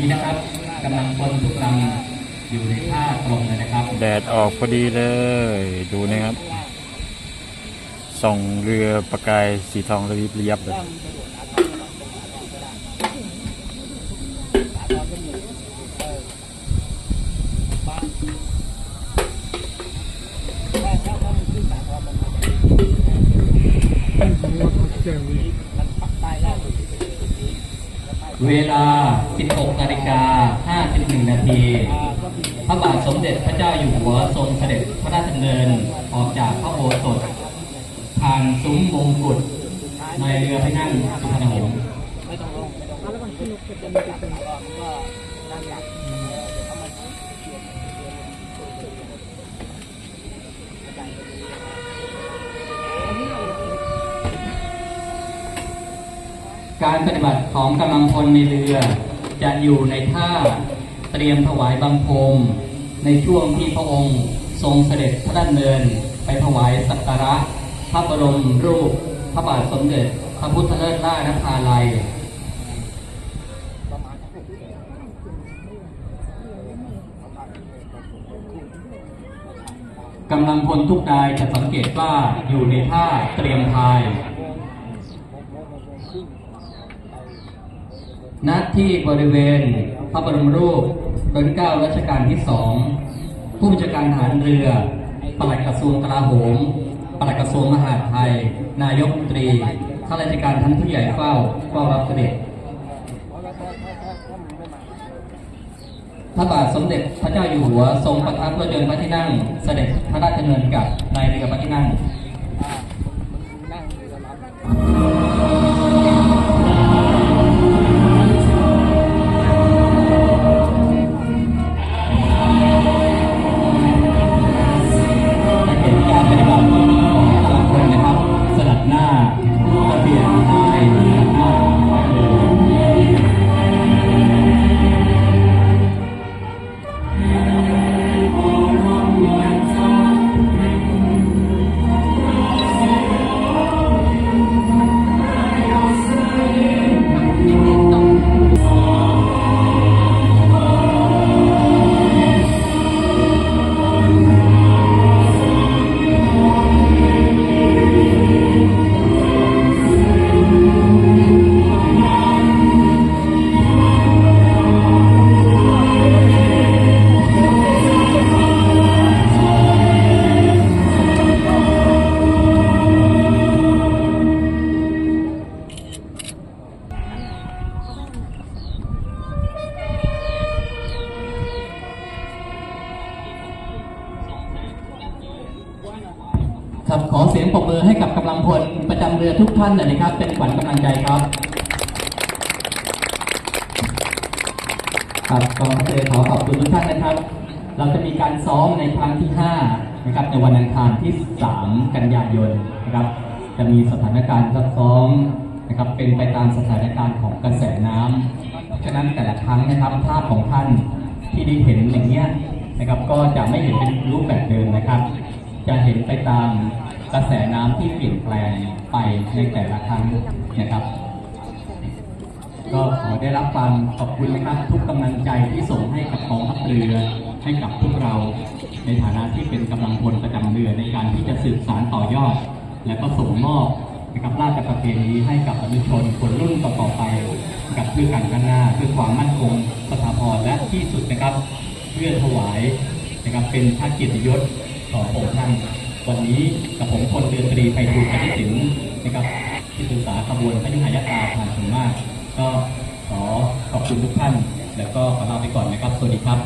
นี้นะครับกำลังพลทุกลำอยู่ในท่าตรงเลยนะครับ แดดออกพอดีเลย ดูนะครับ ส่องเรือประกายสีทองระยิบระยับเลยเเวลา 16 นาฬิกา 51 นาที พระบาทสมเด็จพระเจ้าอยู่หัวทรงเสด็จพระราชดำเนินออกจากพระโอสถผ่านซุ้มมงกุฎในเรือพระนั่งสุพรรณหงษ์การ การปฏิบัติของกำลังพลในเรือ จะอยู่ในท่าเตรียมถวายบังคม ในช่วงที่พระองค์ทรงเสด็จพระดำเนิน ไปถวายสักการะ พระบรมรูป พระบาทสมเด็จ พระพุทธเลิศล่านภาลัยกำลังพลทุกนายจะสังเกตว่าอยู่ในท่าเตรียมพาย ณที่บริเวณพระบรมรูปรัชเก้ารัชกาลที่สองผู้บัญชาการทหารเรือปลัดกระทรวงกลาโหมปลัดกระทรวงมหาดไทย นายกรัฐมนตรีข้าราชการท่านผู้ใหญ่เฝ้าเฝ้ารับเสด็จ พระบาทสมเด็จพระเจ้าอยู่หัวทรงประทับรถยนต์พระที่นั่ง เสด็จพระราชดำเนินกับนายเรือพระที่นั่ง ครับขอเสียงปรบมือให้กับกำลังพลประจำเรือทุกท่านหน่อยนะครับ เป็นขวัญกำลังใจครับครับกองทัพเรือขอขอบคุณทุกท่านนะครับ เราจะมีการซ้อมในครั้งที่ 5 นะครับ ในวันอังคารที่ 3 กันยายนนะครับ จะมีสถานการณ์ซักซ้อมนะครับเป็นไปตามสถานการณ์ของกระแสน้ำเพราะฉะนั้นแต่ละครั้งนะครับภาพของท่านที่ได้เห็นอย่างเนี้ยนะครับก็จะไม่เห็นเป็นรูปแบบเดิมนะครับ จะเห็นไปตามกระแสน้ำที่เปลี่ยนแปลงไปในแต่ละครั้งนะครับ ก็ขอได้รับความขอบคุณนะครับ ทุกกำลังใจที่ส่งให้กับกองทัพเรือให้กับพวกเราในฐานะที่เป็นกำลังพลประจำเรือในการที่จะสืบสานต่อยอด และก็ส่งมอบนะครับราชประเพณีให้กับประชาชนคนรุ่นต่อๆไปกับเพื่อการข้างหน้าเพื่อความมั่นคงสถาพรและที่สุดนะครับ เพื่อถวายนะครับเป็นพระเกียรติยศ ขององค์ท่านวันนี้กับผมคนเดือนตรีไพฑูรย์กนิษฐ์สินนะครับที่ศึกษาขบวนพระยุหายาตาผ่านถึงมาก ก็ขอขอบคุณทุกท่าน แล้วก็ขอลาไปก่อนนะครับ สวัสดีครับ